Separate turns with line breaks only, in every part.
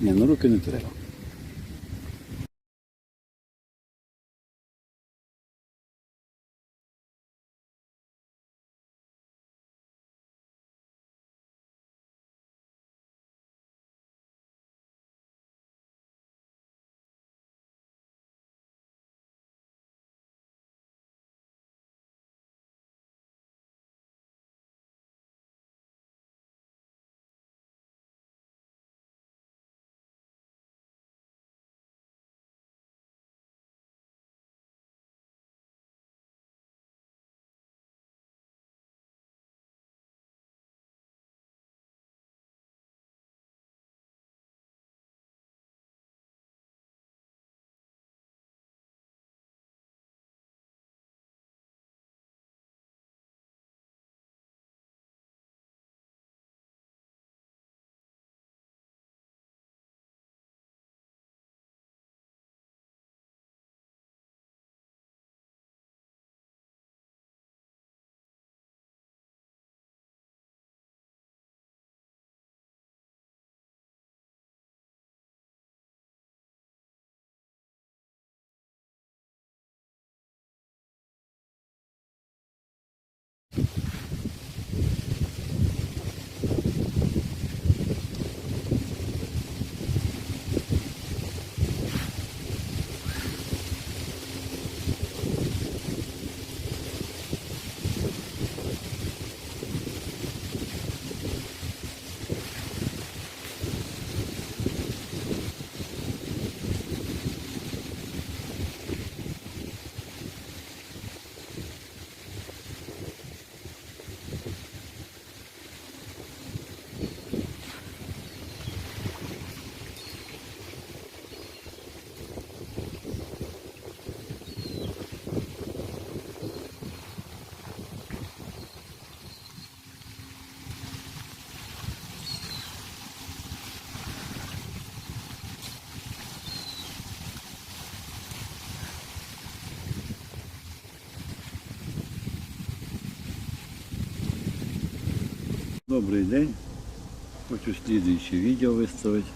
Ні, на руки не треба. Добрий день. Хочу слідуюче відео виставити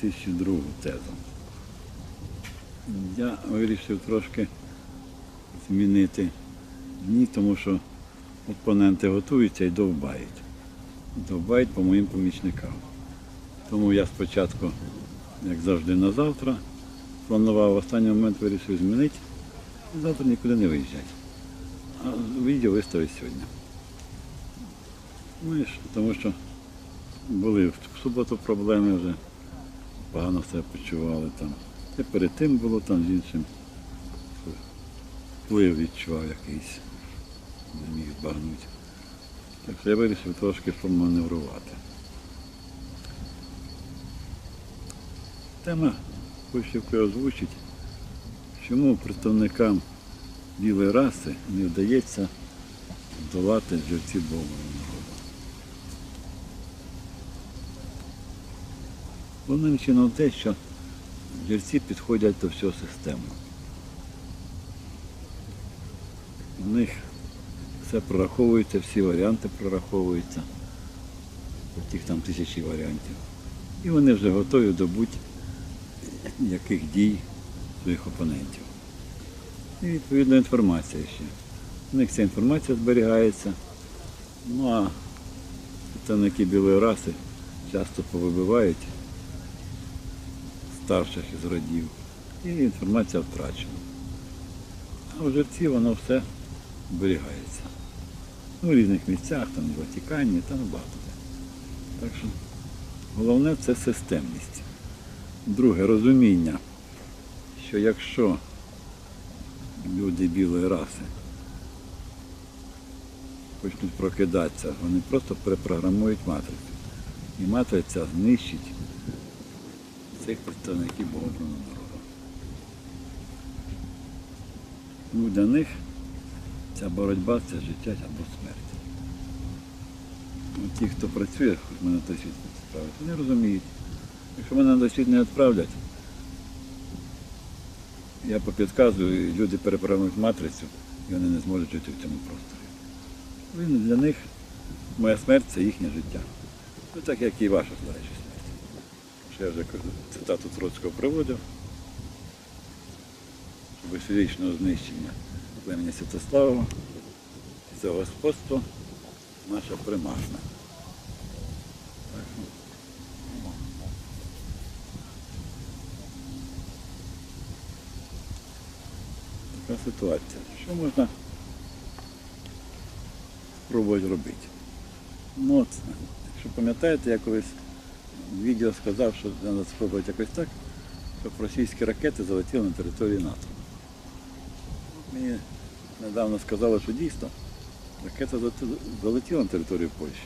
2002 тезу. Я вирішив трошки змінити дні, тому що опоненти готуються і довбають. Довбають по моїм помічникам. Тому я спочатку, як завжди, на завтра планував, в останній момент вирішив змінити. Завтра нікуди не виїжджати. А відео виставити сьогодні. Ну, і тому що були в суботу проблеми вже, погано себе почували там. І перед тим було там з іншим. Вплив відчував якийсь, не міг збагнути. Так що я вирішив трошки поманеврувати. Тема хочу озвучити, чому представникам білої раси не вдається долати жерців Бога народу. Головним чином те, що жерці підходять до всього системно. У них все прораховується, всі варіанти прораховуються. Тих там тисячі варіантів. І вони вже готові до будь-яких дій своїх опонентів. І відповідна інформація ще. У них ця інформація зберігається. Ну а представники білої раси часто повибивають старших із родів. І інформація втрачена. А в жерці воно все зберігається. Ну, в різних місцях, там в Ватикані, там багато. Так що головне це системність. Друге розуміння, що якщо люди білої раси почнуть прокидатися, вони просто перепрограмують матрицю. І матриця знищить цих представників Божого народу. Тому для них ця боротьба це життя або смерть. Ну, Ті, хто працює, хоч мене до світ не відправити, вони розуміють. Якщо мене до світ не відправлять, я попідказую, люди переправляють матрицю, і вони не зможуть жити в цьому просторі. Він для них моя смерть це їхнє життя. Ну так як і ваша, до я вже цитату Троцького приводив. Щоб фізичного знищення племені Святославова і це господство наше примарне. Така ситуація. Що можна спробувати робити? Ну, от, якщо пам'ятаєте, я колись відео сказав, що треба спробувати якось так, щоб російські ракети залетіли на територію НАТО. Мені недавно сказали, що дійсно ракета залетіла- на територію Польщі,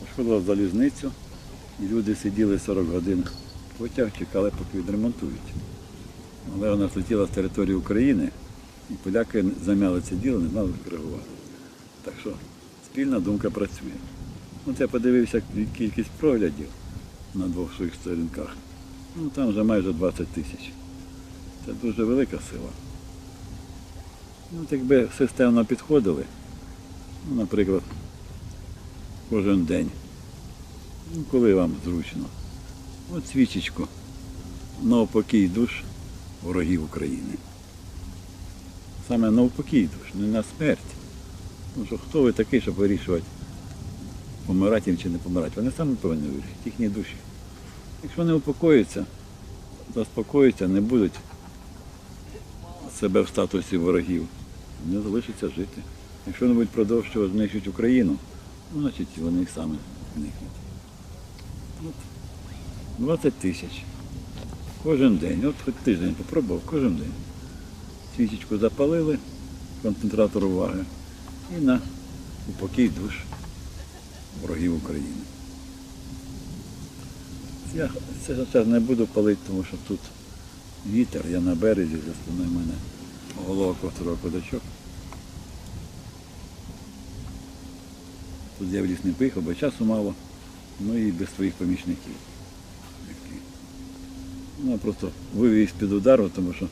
пошкодила залізницю, і люди сиділи 40 годин в потяг, чекали, поки відремонтують. Але вона злетіла з території України, і поляки замяли це діло, не знали, як реагувати. Так що спільна думка працює. От я подивився кількість проглядів на двох своїх сторінках. Ну там вже майже 20 тисяч. Це дуже велика сила. Ну, якби системно підходили, ну, наприклад, кожен день, ну, коли вам зручно, от свічечку наупокій душ ворогів України. Саме наупокій душ, не на смерть. Тому що хто ви такий, щоб вирішувати, помирати їм чи не помирати? Вони самі повинні вирішити, їхні душі. Якщо вони упокоються, заспокоються, не будуть себе в статусі ворогів, вони залишаться жити. Якщо вони будуть продовжувати знищувати Україну, ну, значить вони і самі зникнуть. 20 тисяч. Кожен день. От хоч тиждень попробував, кожен день. Свічечку запалили, концентратор уваги. І на упокій душ ворогів України. Я це зараз не буду палити, тому що тут вітер, я на березі, за спиною мене голова котрого кодачок. Тут я в ліс не поїхав, бо часу мало, ну і без своїх помічників. Ну, я просто вивів їх з-під удару, тому що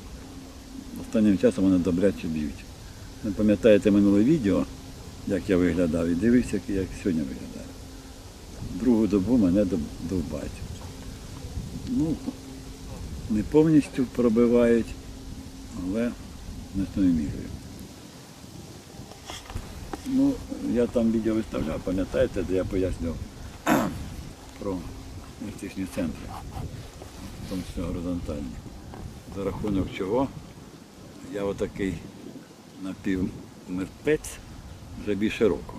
останнім часом вони добряче б'ють. Ви пам'ятаєте минуле відео, як я виглядав, і дивився, як сьогодні виглядаю. Другу добу мене довбать. Ну, не повністю пробивають, але значною мірою. Ну, я там відео виставляв, пам'ятаєте, де я пояснював про логістичні центри, в тому числі горизонтальні. За рахунок чого я отакий напівмертвець вже більше року.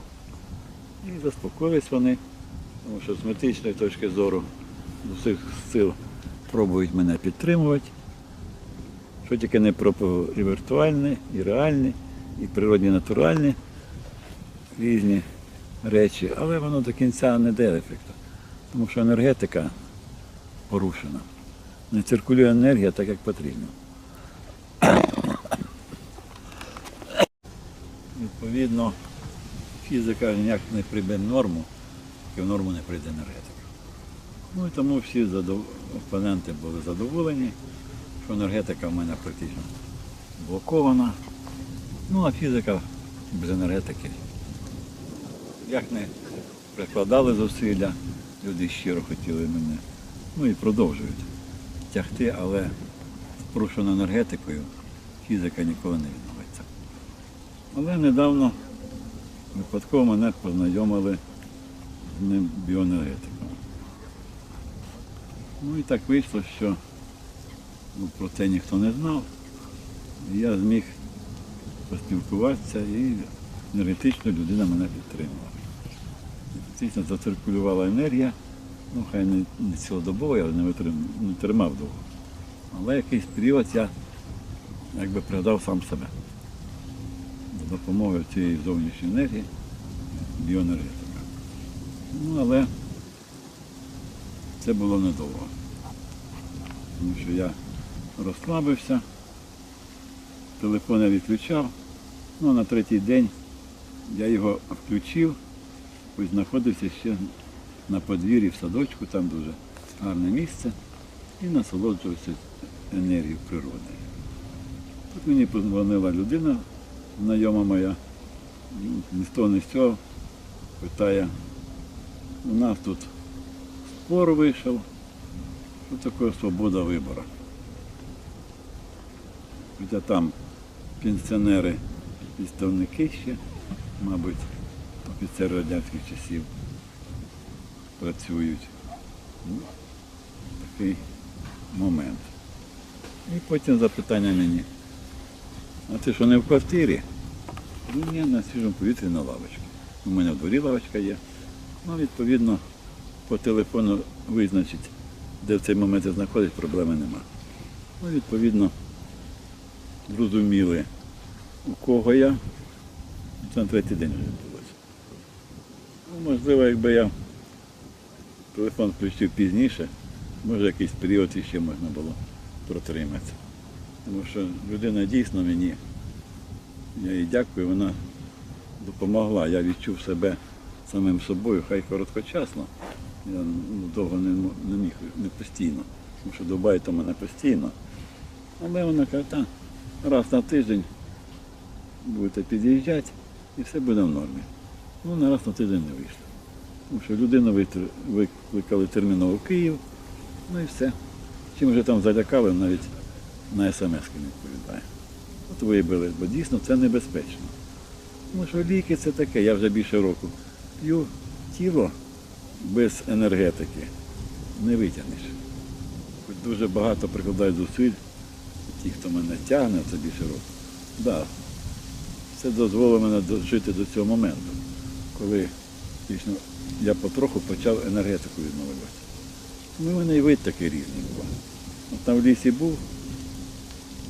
І заспокоїлись вони, тому що з метичної точки зору з усіх сил пробують мене підтримувати. Що тільки не про і віртуальне, і реальне, і природні натуральні різні речі, але воно до кінця не дає ефекту. Тому що енергетика порушена. Не циркулює енергія так, як потрібно. Відповідно, фізика ніяк не прийде норму, поки в норму не прийде енергетика. Ну і тому всі задов... опоненти були задоволені, що енергетика в мене практично блокована. Ну а фізика без енергетики. Як не прикладали зусилля, люди щиро хотіли мене. Ну і продовжують тягти, але з порушеною енергетикою фізика ніколи не відновиться. Але недавно випадково мене познайомили з ним біоенергетиком. Ну і так вийшло, що ну, про це ніхто не знав. Я зміг поспілкуватися і енергетично людина мене підтримала. Дійсно зациркулювала енергія, ну хай не, не цілодобово, я не, витрим, не тримав довго. Але якийсь період я якби пригадав сам себе. Допомогою цієї зовнішньої енергії біоенергетика. Ну, але це було недовго. Тому що я розслабився, телефон я відключав, ну а на третій день я його включив, ось знаходився ще на подвір'ї в садочку, там дуже гарне місце, і насолоджувався енергією природи. Тут мені подзвонила людина, знайома моя, ні з того, ні з цього, питає, у нас тут спор вийшов, Що таке свобода вибору? Хоча там пенсіонери, підставники ще, мабуть, офіцери радянських часів працюють. Ну, такий момент. І потім запитання мені. А ти що не в квартирі? Ну ні, на свіжому повітрі на лавочці. У мене в дворі лавочка є. Ну, відповідно, по телефону визначить, де в цей момент я проблеми нема. Ну, відповідно, зрозуміли, у кого я. Це на третій день вже відбулося. Ну, можливо, якби я телефон включив пізніше, може якийсь період іще можна було протриматися. Тому що людина дійсно мені, я їй дякую, вона допомогла. Я відчув себе самим собою, хай короткочасно. Я ну, довго не, не міг, не постійно. Тому що Дубай то мене постійно. Але вона каже, та раз на тиждень будете під'їжджати і все буде в нормі. Ну, на раз на тиждень не вийшло. Тому що людину викликали терміново в Київ, ну і все. Чим вже там залякали, навіть на смс не відповідає. От вибили, бо дійсно це небезпечно. Тому що ліки це таке, я вже більше року п'ю тіло без енергетики не витягнеш. Хоч дуже багато прикладають зусиль, ті, хто мене тягне, це більше року. Да, це дозволило мене дожити до цього моменту, коли дійсно, я потроху почав енергетику відновлювати. Ну, мене і вид такий різний був. Там в лісі був,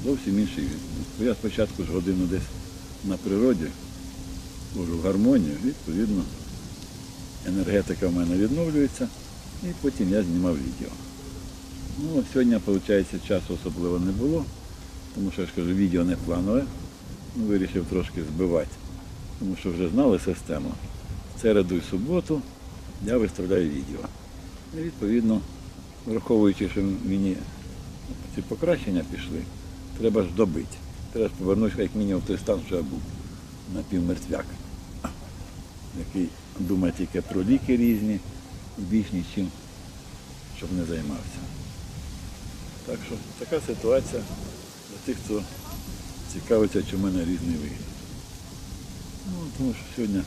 зовсім інший від. Я спочатку ж годину десь на природі, служу в гармонію, відповідно, енергетика в мене відновлюється, і потім я знімав відео. Ну, сьогодні, виходить, часу особливо не було, тому що я ж кажу, відео не планове. Ну, вирішив трошки збивати, тому що вже знали систему. Середу і суботу я виставляю відео. І відповідно, враховуючи, що мені ці покращення пішли, треба ж добити. Треба ж повернутися як мінімум той стан, що я був напівмертвяк, який думає тільки про ліки різні і більш нічим, щоб не займався. Так що така ситуація для тих, хто цікавиться, чи в мене різний вигляд. Ну, тому що сьогодні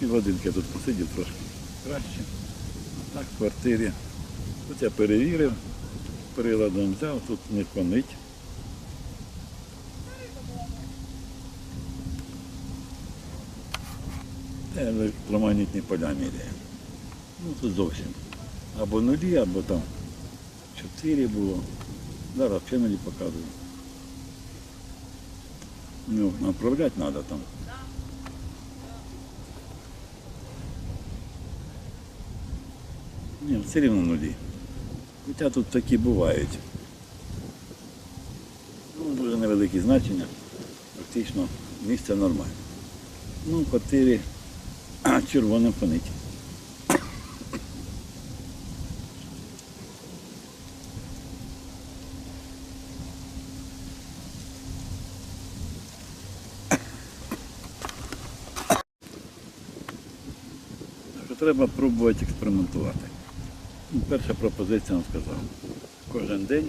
півгодинки тут посидів трошки краще. А так в квартирі. Тут я перевірив, приладом взяв, тут не фонить. Це електромагнітні поля міряє. Ну тут зовсім. Або нулі, або там чотири було. Зараз взагалі нулі показую. Ну, направляти треба там. Ні, все рівно нулі. Хоча тут такі бувають. Ну, дуже невеликі значення. Практично місце нормальне. Ну, квартирі червоним фонить. Треба пробувати експериментувати. Ну, Перша пропозиція вам сказав. Кожен день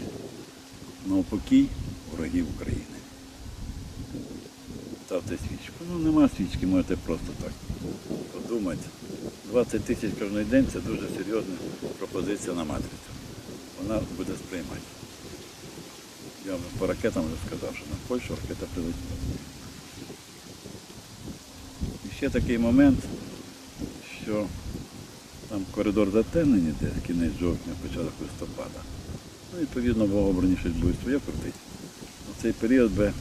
на упокій ворогів України. Ставте свічку. Ну нема свічки, можете просто так подумати. 20 тисяч кожен день це дуже серйозна пропозиція на матрицю. Вона буде сприймати. Я вже по ракетам вже сказав, що на Польщу ракета прилетіла. І ще такий момент, що там коридор затемнений десь кінець жовтня, початок листопада. Ну, відповідно, в обрані щось буде своє крутить. У цей період би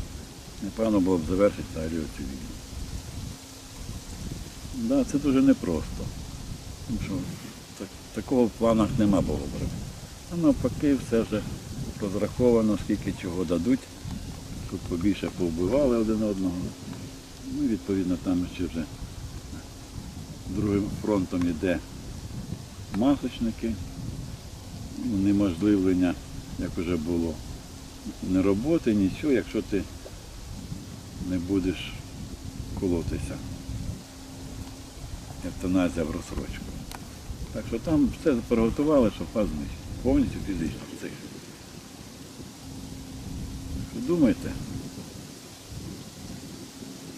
непевно було б завершити взагалі цю війну. Да, це дуже непросто. Тому що так, такого в планах нема Богобрати. А навпаки, все вже розраховано, скільки чого дадуть. Тут побільше повбивали один одного. Ну відповідно там ще вже другим фронтом йде масочники, унеможливлення, як вже було, не роботи, нічого, якщо ти не будеш колотися. Евтаназія в розсрочку. Так що там все приготували, щоб вас знищити. Повністю фізично цих. Що думайте?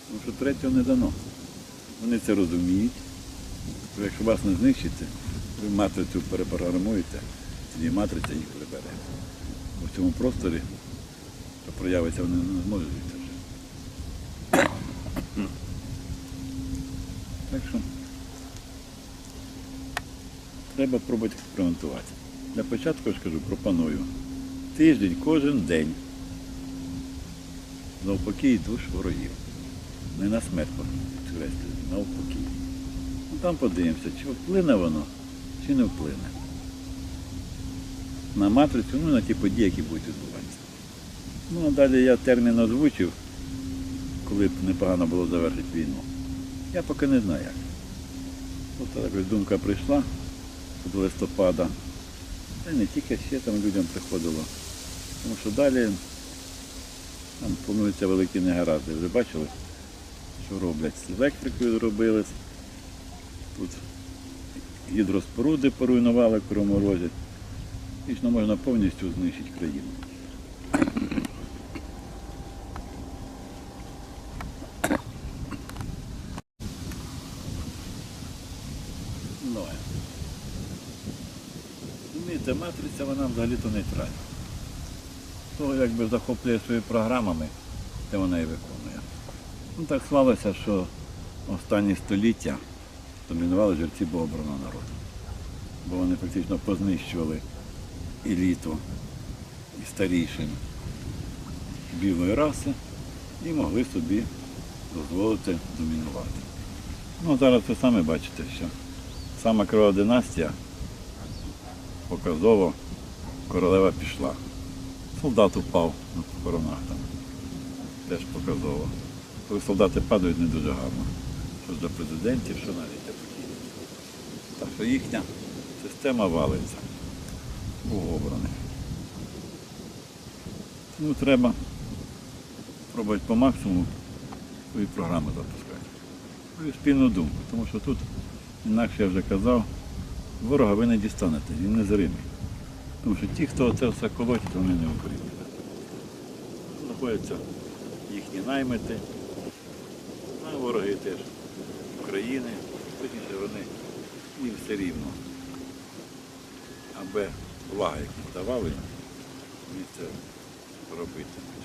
Тому що третього не дано. Вони це розуміють. Якщо вас не знищити, ви матрицю перепрограмуєте, тоді матриця їх прибере. В цьому просторі, що проявиться, вони не зможуть вже. Так що треба пробувати експериментувати. Для початку я ж кажу, пропоную. Тиждень кожен день. Навпаки і душ ворогів. Не на смерть навпаки. Ну, там подивимося, чи вплине воно, чи не вплине. На матрицю, ну на ті події, які будуть відбуватися. Ну а далі я термін озвучив, коли б непогано було завершити війну. Я поки не знаю як. От якось думка прийшла до листопада. Та не тільки ще там людям приходило. Тому що далі там плануються великі негаразди. Ви бачили, що роблять? З електрикою зробили. Тут гідроспоруди поруйнували в Кривому Розі. Можна повністю знищити країну. Давай. Розумієте, матриця вона взагалі-то нейтральна. То якби захоплює своїми програмами, те вона і виконує. Ну так склалося, що останні століття домінували жерці богообраного народу. Бо вони фактично познищували еліту і старішин білої раси і могли собі дозволити домінувати. Ну, зараз ви самі бачите, що сама крива династія показово королева пішла. Солдат упав на похоронах там. Теж показово. Коли солдати падають не дуже гарно. До президентів, що навіть такі. Так що їхня система валиться у обраних. Тому треба пробувати по максимуму свої програми запускати. Свою спільну думку, тому що тут, інакше я вже казав, ворога ви не дістанете, він не зримий. Тому що ті, хто це все колотять, вони не Україна. Знаходяться їхні наймити, а вороги теж України, точніше вони їм все рівно. Аби влага, яку давали, вони це робитимуть.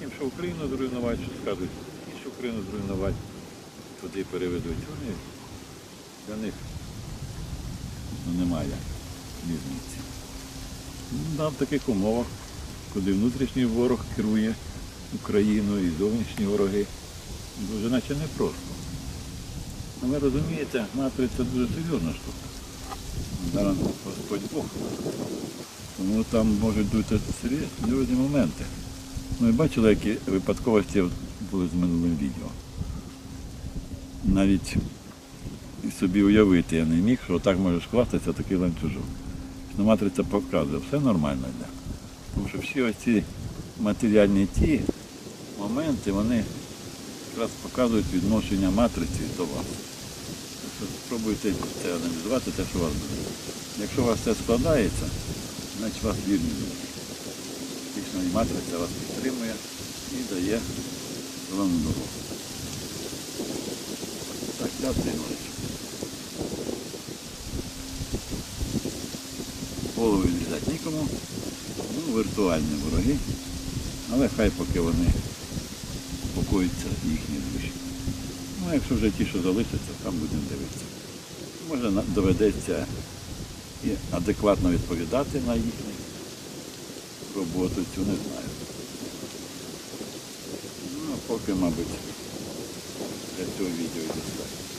Їм що Україну зруйнувати, що скажуть, і що Україну зруйнувати, туди переведуть. Вони для них ну, немає різниці. Ну, да, в таких умовах, коли внутрішній ворог керує Україною і зовнішні вороги, дуже наче непросто. Ну, ви розумієте, матриця дуже серйозна штука. Зараз Господь Бог. Тому там можуть бути серйозні моменти. Ну і бачили, які випадковості були з минулим відео. Навіть собі уявити я не міг, що отак може скластися такий ланцюжок. Ну, матриця показує, все нормально йде. Тому що всі оці матеріальні ті моменти, вони якраз показують відношення матриці до вас. Спробуйте це аналізувати, те, що у вас буде. Якщо у вас це складається, значить у вас вірні. Фактично і матриця вас підтримує і дає головну дорогу. Так, дякую, Ігорович. Голову відрізати нікому. Ну, віртуальні вороги. Але хай поки вони покоїться їхні душі. Ну, а якщо вже ті, що залишаться, там будемо дивитися. Може нам доведеться і адекватно відповідати на їхню роботу, цю не знаю. Ну, а поки, мабуть, для цього відео достатньо.